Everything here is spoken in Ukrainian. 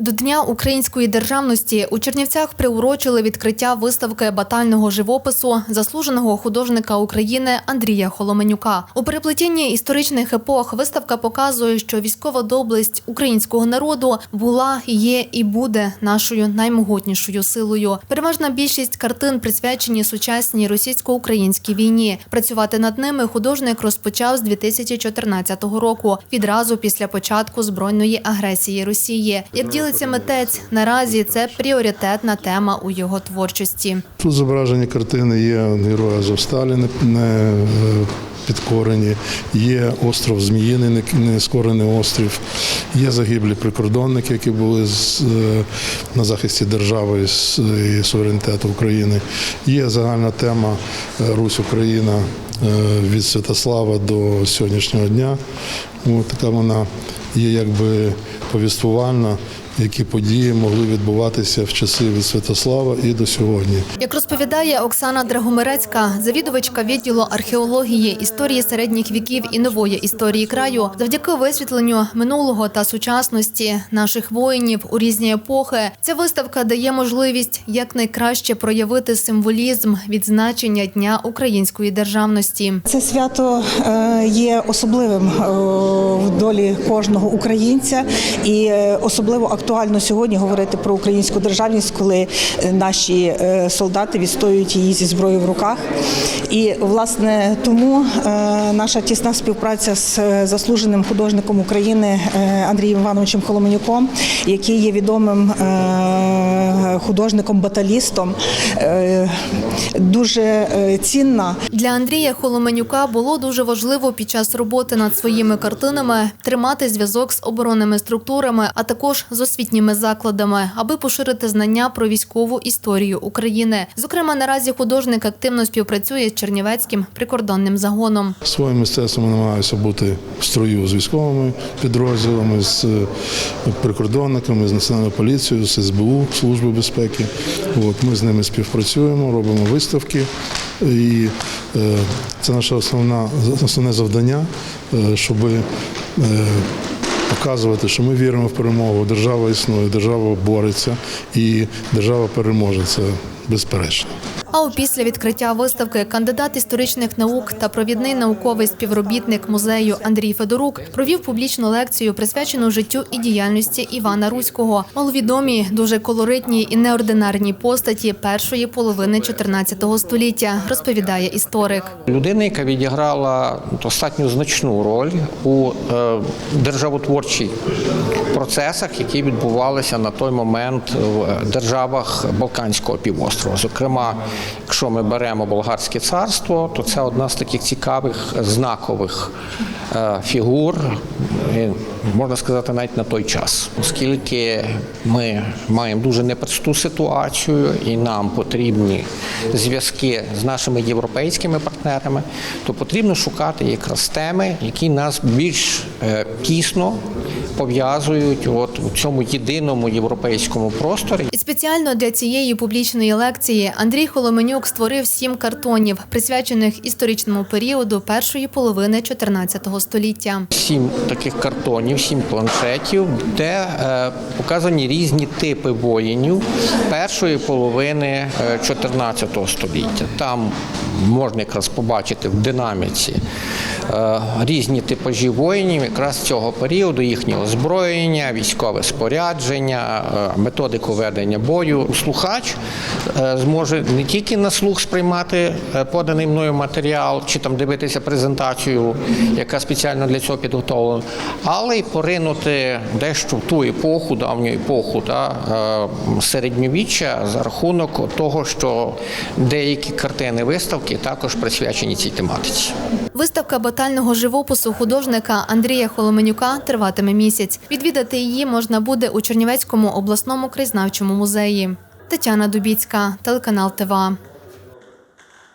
До Дня української державності у Чернівцях приурочили відкриття виставки батального живопису заслуженого художника України Андрія Холоменюка. У переплетінні історичних епох виставка показує, що військова доблесть українського народу була, є і буде нашою наймогутнішою силою. Переважна більшість картин присвячені сучасній російсько-українській війні. Працювати над ними художник розпочав з 2014 року, відразу після початку збройної агресії Росії. Як ділиться митець, наразі це пріоритетна тема у його творчості. Тут зображені картини є герої Азовсталі не- е, підкорені, є остров Зміїний, не- не скорений острів, є загиблі прикордонники, які були е, на захисті держави і суверенітету України. Є загальна тема е, Русь Україна від Святослава до сьогоднішнього дня. Така вона є якби повіствувальна, які події могли відбуватися в часи від Святослава і до сьогодні. Як розповідає Оксана Драгомирецька, завідувачка відділу археології, історії середніх віків і нової історії краю, завдяки висвітленню минулого та сучасності наших воїнів у різні епохи, ця виставка дає можливість якнайкраще проявити символізм відзначення Дня української державності. Це свято е, є особливим е, долі кожного українця, і е, особливо актуально сьогодні говорити про українську державність, коли е, наші е, солдати відстоюють її зі зброєю в руках. І власне тому наша тісна співпраця з заслуженим художником України Андрієм Івановичем Холоменюком, який є відомим художником-баталістом, е, дуже е, цінна. Для Андрія Холоменюка було дуже важливо під час роботи над своїми картинами тримати зв'язок з оборонними структурами, а також з освітніми закладами, аби поширити знання про військову історію України. Зокрема, наразі художник активно співпрацює з Чернівецьким прикордонним загоном. Своїм мистецтвом намагаюся бути в строю з військовими підрозділами, з е, прикордонниками, з національною поліцією, з СБУ, Служби безпеки. От, ми з ними співпрацюємо, робимо виставки. І е, це наше основна, основне завдання, е, щоб е, показувати, що ми віримо в перемогу. Держава існує, держава бореться і держава переможе. Це безперечно. А опісля відкриття виставки кандидат історичних наук та провідний науковий співробітник музею Андрій Федорук провів публічну лекцію, присвячену життю і діяльності Івана Руського, маловідомі, дуже колоритні і неординарні постаті першої половини 14 століття, розповідає історик. Людина, яка відіграла достатньо значну роль у е, державотворчих процесах, які відбувалися на той момент в державах Балканського півострова. Зокрема, якщо ми беремо болгарське царство, то це одна з таких цікавих знакових е, фігур, е, можна сказати, навіть на той час, оскільки ми маємо дуже непросту ситуацію, і нам потрібні зв'язки з нашими європейськими партнерами, то потрібно шукати якраз теми, які нас більш е, тісно пов'язують от у цьому єдиному європейському просторі. І спеціально для цієї публічної лекції Андрій Холоменюк створив сім картонів, присвячених історичному періоду першої половини 14 століття. Сім таких картонів, сім планшетів, де е, показані різні типи воїнів першої половини е, 14 століття. Там можна якраз побачити в динаміці е, різні типажі воїнів, якраз цього періоду, їхнє озброєння, військове спорядження, е, методику ведення бою. Слухач е, зможе не тільки на слух сприймати е, поданий мною матеріал, чи там дивитися презентацію, яка спеціально для цього підготовлена, але й поринути дещо в ту епоху, давню епоху та, е, середньовіччя за рахунок того, що деякі картини виставки також присвячені цій тематиці. Виставка батального живопису художника Андрія Холоменюка триватиме місяць. Відвідати її можна буде у Чернівецькому обласному краєзнавчому музеї. Тетяна Дубіцька, телеканал ТВА.